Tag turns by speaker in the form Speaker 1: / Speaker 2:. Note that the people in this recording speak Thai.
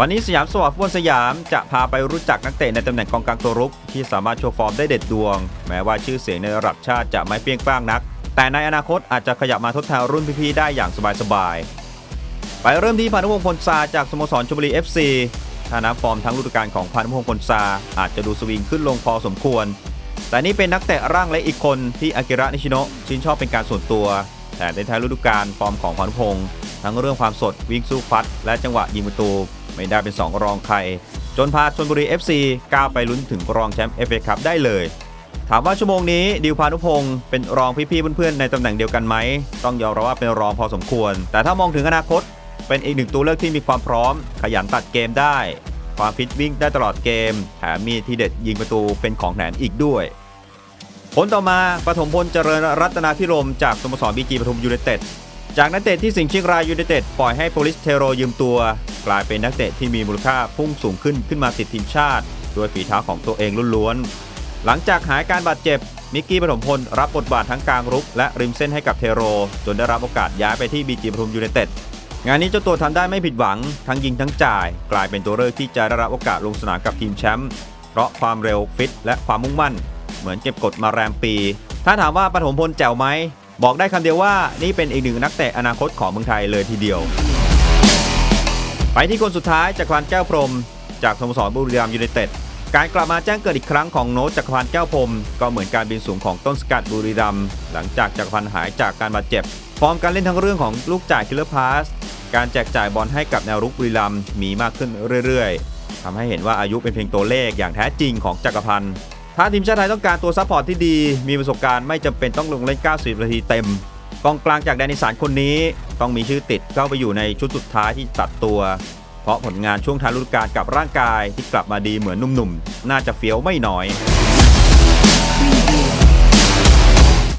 Speaker 1: วันนี้สยามสวอร์ตฟุตบอลสยามจะพาไปรู้จักนักเตะในตำแหน่งกองกลางตัวรุก ที่สามารถโชว์ฟอร์มได้เด็ดดวง แม้ว่าชื่อเสียงในระดับชาติจะไม่เปรี้ยงป้างนัก แต่ในอนาคตอาจจะขยับมาทดแทนรุ่นพี่ๆได้อย่างสบายๆไปเริ่มที่พานุพงศ์พลซาจากสโมสรชลบุรี FC ถ้านับฟอร์มทั้งฤดูกาลของพานุพงศ์พลซาอาจจะดูสวิงขึ้นลงพอสมควร แต่นี่เป็นนักเตะร่างเล็กอีกคนที่อากิระนิชิโนะชื่นชอบเป็นการส่วนตัวแต่ในท้ายฤดูกาลฟอร์มของพานุพงศ์ทั้งเรื่องความสดวิ่งสู้ฟัด และจังหวะยิงประตู ไม่ได้เป็น 2 รองใคร จนพาชนบุรี FC ก้าวไปลุ้นถึงรองแชมป์ FA คัพได้เลย ถามว่าชั่วโมงนี้ดิวพานุพงศ์เป็นรองพี่ๆเพื่อนๆในตำแหน่งเดียวกันไหมต้องยอมรับว่าเป็นรองพอสมควร แต่ถ้ามองถึงอนาคต เป็นอีกหนึ่งตัวเลือกที่มีความพร้อม ขยันตัดเกมได้ ความฟิตวิ่งได้ตลอดเกมแถมมีทีเด็ดยิงประตูเป็นของแถมอีกด้วยผลต่อมาปฐมพลเจริญรัตนาพิรมจากสโมสรบีจีปทุมยูไนเต็ด จากนักเตะที่สิงห์เชียงรายยูไนเต็ดปล่อยให้โปลิสเทโรยืมตัวกลายเป็นนักเตะที่มีมูลค่าพุ่งสูงขึ้นขึ้นมาติดทีมชาติด้วยฝีเท้าของตัวเองล้วนๆ หลังจากหายการบาดเจ็บ มิกกี้ปฐมพลรับบทบาททั้งกลางรุก และริมเส้นให้กับเทโร จนได้รับโอกาสย้ายไปที่บีจีปทุมยูไนเต็ดงานนี้เจ้าตัวทำได้ไม่ผิดหวัง ทั้งยิงทั้งจ่าย กลายเป็นตัวเลือกที่จะได้รับโอกาสลงสนามกับทีมแชมป์เพราะความเร็วฟิตและความมุ่งมั่น เหมือนเก็บกดมาแรมปี ถ้าถามว่าปฐมพลแจ๋วไหมบอกได้คำเดียวว่านี่เป็นอีกหนึ่งนักเตะอนาคตของเมืองไทยเลยทีเดียว ไปที่คนสุดท้ายจากรพันธ์แก้วพรม จากสโมสรบุรีรัมย์ยูไนเต็ดการกลับมาแจ้งเกิดอีกครั้งของโน้ตจักรพันธ์แก้วพรมก็เหมือนการบินสูงของต้นสกัดบุรีรัมย์หลังจากจักรพันธ์หายจากการบาดเจ็บฟอร์มการเล่นทั้งเรื่องของลูกจ่ายคิลเลอร์พาสการแจกจ่ายบอลให้กับแนวรุกบุรีรัมย์มีมากขึ้นเรื่อยๆทำให้เห็นว่าอายุเป็นเพียงตัวเลขอย่างแท้จริงของจักรพันธ์ถ้าทีมชาติไทยต้องการตัวซัพพอร์ตที่ดี มีประสบการณ์ไม่จำเป็นต้องลงเล่น 90 นาทีเต็ม กองกลางจากแดนอีสานคนนี้ต้องมีชื่อติดเข้าไปอยู่ในชุดสุดท้ายที่ตัดตัว เพราะผลงานช่วงท้ายฤดูกาลกับร่างกายที่กลับมาดีเหมือนหนุ่มๆ น่าจะเฟี้ยวไม่น้อย